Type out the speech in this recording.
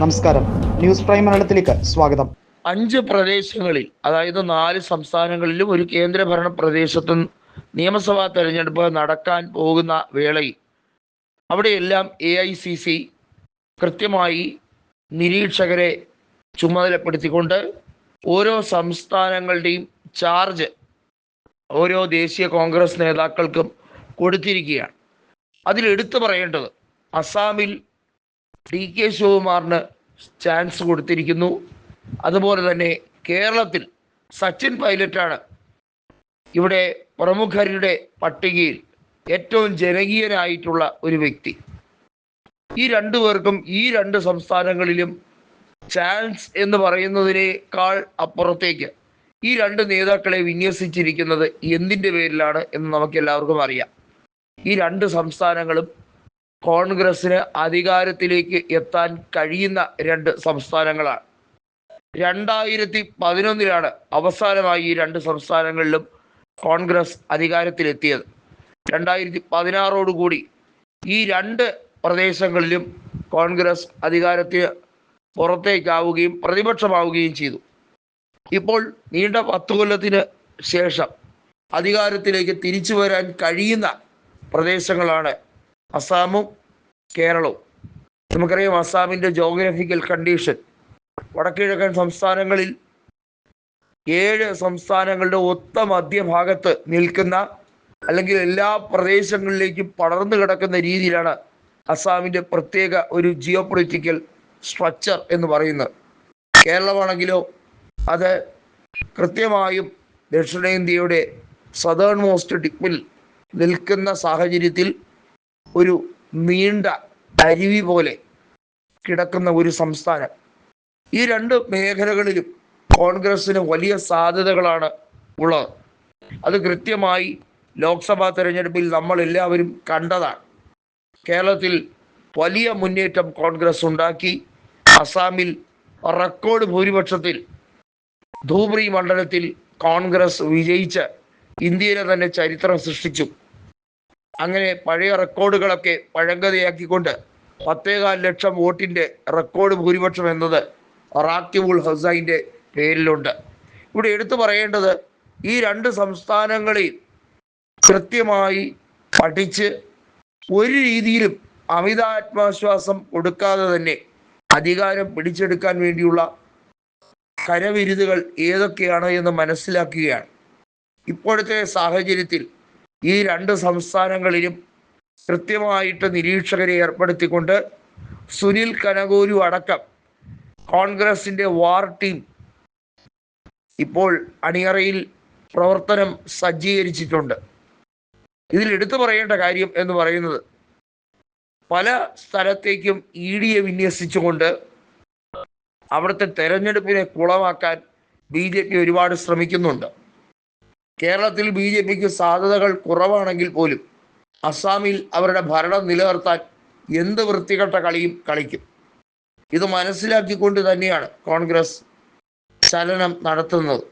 നമസ്കാരം. News prime മലയാളത്തിലേക്ക് സ്വാഗതം. അഞ്ച് പ്രദേശങ്ങളിൽ അതായത് നാല് സംസ്ഥാനങ്ങളിലും ഒരു കേന്ദ്രഭരണ പ്രദേശത്തും നിയമസഭാ തെരഞ്ഞെടുപ്പ് നടക്കാൻ പോകുന്ന വേളയിൽ അവിടെയെല്ലാം എ ഐ സി സി കൃത്യമായി നിരീക്ഷകരെ ചുമതലപ്പെടുത്തിക്കൊണ്ട് ഓരോ സംസ്ഥാനങ്ങളുടെയും ചാർജ് ഓരോ ദേശീയ കോൺഗ്രസ് നേതാക്കൾക്കും കൊടുത്തിരിക്കുകയാണ്. അതിൽ എടുത്തു പറയേണ്ടത് അസാമിൽ ഡി കെ ശിവകുമാറിന് ചാൻസ് കൊടുത്തിരിക്കുന്നു. അതുപോലെ തന്നെ കേരളത്തിൽ സച്ചിൻ പൈലറ്റാണ് ഇവിടെ പ്രമുഖരുടെ പട്ടികയിൽ ഏറ്റവും ജനകീയനായിട്ടുള്ള ഒരു വ്യക്തി. ഈ രണ്ടു പേർക്കും ഈ രണ്ട് സംസ്ഥാനങ്ങളിലും ചാൻസ് എന്ന് പറയുന്നതിനേക്കാൾ അപ്പുറത്തേക്ക് ഈ രണ്ട് നേതാക്കളെ വിന്യസിച്ചിരിക്കുന്നത് എന്തിന്റെ പേരിലാണ് എന്ന് നമുക്ക് എല്ലാവർക്കും അറിയാം. ഈ രണ്ട് സംസ്ഥാനങ്ങളും കോൺഗ്രസിന് അധികാരത്തിലേക്ക് എത്താൻ കഴിയുന്ന രണ്ട് സംസ്ഥാനങ്ങളാണ്. രണ്ടായിരത്തി പതിനൊന്നിലാണ് അവസാനമായി ഈ രണ്ട് സംസ്ഥാനങ്ങളിലും കോൺഗ്രസ് അധികാരത്തിലെത്തിയത്. രണ്ടായിരത്തി പതിനാറോടുകൂടി ഈ രണ്ട് പ്രദേശങ്ങളിലും കോൺഗ്രസ് അധികാരത്തിന് പുറത്തേക്കാവുകയും പ്രതിപക്ഷമാവുകയും ചെയ്തു. ഇപ്പോൾ നീണ്ട പത്ത് കൊല്ലത്തിന് ശേഷം അധികാരത്തിലേക്ക് തിരിച്ചു വരാൻ കഴിയുന്ന പ്രദേശങ്ങളാണ് അസാമും കേരളവും. നമുക്കറിയാം അസാമിന്റെ ജോഗ്രഫിക്കൽ കണ്ടീഷൻ വടക്കിഴക്കൻ സംസ്ഥാനങ്ങളിൽ ഏഴ് സംസ്ഥാനങ്ങളുടെ ഒത്ത മധ്യഭാഗത്ത് നിൽക്കുന്ന അല്ലെങ്കിൽ എല്ലാ പ്രദേശങ്ങളിലേക്കും പടർന്നു കിടക്കുന്ന രീതിയിലാണ് അസാമിന്റെ പ്രത്യേക ഒരു ജിയോ പൊളിറ്റിക്കൽ സ്ട്രക്ചർ എന്ന് പറയുന്നത്. കേരളമാണെങ്കിലോ അത് കൃത്യമായും ദക്ഷിണേന്ത്യയുടെ സദേൺ മോസ്റ്റ് ടിപ്പിൽ നിൽക്കുന്ന സാഹചര്യത്തിൽ ഒരു നീണ്ട അരുവി പോലെ കിടക്കുന്ന ഒരു സംസ്ഥാനം. ഈ രണ്ട് മേഖലകളിലും കോൺഗ്രസിന് വലിയ സാധ്യതകളാണ് ഉള്ളത്. അത് കൃത്യമായി ലോക്സഭാ തെരഞ്ഞെടുപ്പിൽ നമ്മൾ എല്ലാവരും കണ്ടതാണ്. കേരളത്തിൽ വലിയ മുന്നേറ്റം കോൺഗ്രസ് ഉണ്ടാക്കി. അസാമിൽ റെക്കോർഡ് ഭൂരിപക്ഷത്തിൽ ധൂബ്രി മണ്ഡലത്തിൽ കോൺഗ്രസ് വിജയിച്ച് ഇന്ത്യയിലെ തന്നെ ചരിത്രം സൃഷ്ടിച്ചു. അങ്ങനെ പഴയ റെക്കോർഡുകളൊക്കെ പഴങ്കതയാക്കിക്കൊണ്ട് പത്തേകാൽ ലക്ഷം വോട്ടിന്റെ റെക്കോർഡ് ഭൂരിപക്ഷം എന്നത് റാക്കിബുൾ ഹസൈന്റെ പേരിലുണ്ട്. ഇവിടെ എടുത്തു പറയേണ്ടത് ഈ രണ്ട് സംസ്ഥാനങ്ങളെയും കൃത്യമായി പഠിച്ച് ഒരു രീതിയിലും അമിത ആത്മാശ്വാസം കൊടുക്കാതെ തന്നെ അധികാരം പിടിച്ചെടുക്കാൻ വേണ്ടിയുള്ള കരവിരുതുകൾ ഏതൊക്കെയാണ് എന്ന് മനസ്സിലാക്കുകയാണ്. ഇപ്പോഴത്തെ സാഹചര്യത്തിൽ ഈ രണ്ട് സംസ്ഥാനങ്ങളിലും കൃത്യമായിട്ട് നിരീക്ഷകരെ ഏർപ്പെടുത്തിക്കൊണ്ട് സുനിൽ കനകോരു അടക്കം കോൺഗ്രസിന്റെ വാർ ടീം ഇപ്പോൾ അണിയറയിൽ പ്രവർത്തനം സജ്ജീകരിച്ചിട്ടുണ്ട്. ഇതിൽ എടുത്തു പറയേണ്ട കാര്യം എന്ന് പറയുന്നത് പല സ്ഥലത്തേക്കും ഇ ഡിയെ വിന്യസിച്ചുകൊണ്ട് അവിടുത്തെ തെരഞ്ഞെടുപ്പിനെ കുളമാക്കാൻ ബി ജെ പി ഒരുപാട് ശ്രമിക്കുന്നുണ്ട്. കേരളത്തിൽ ബി ജെ പിക്ക് സാധ്യതകൾ കുറവാണെങ്കിൽ പോലും അസാമിൽ അവരുടെ ഭരണം നിലനിർത്താൻ എന്ത് വൃത്തികെട്ട കളിയും കളിക്കും. ഇത് മനസ്സിലാക്കിക്കൊണ്ട് തന്നെയാണ് കോൺഗ്രസ് ചലനം നടത്തുന്നത്.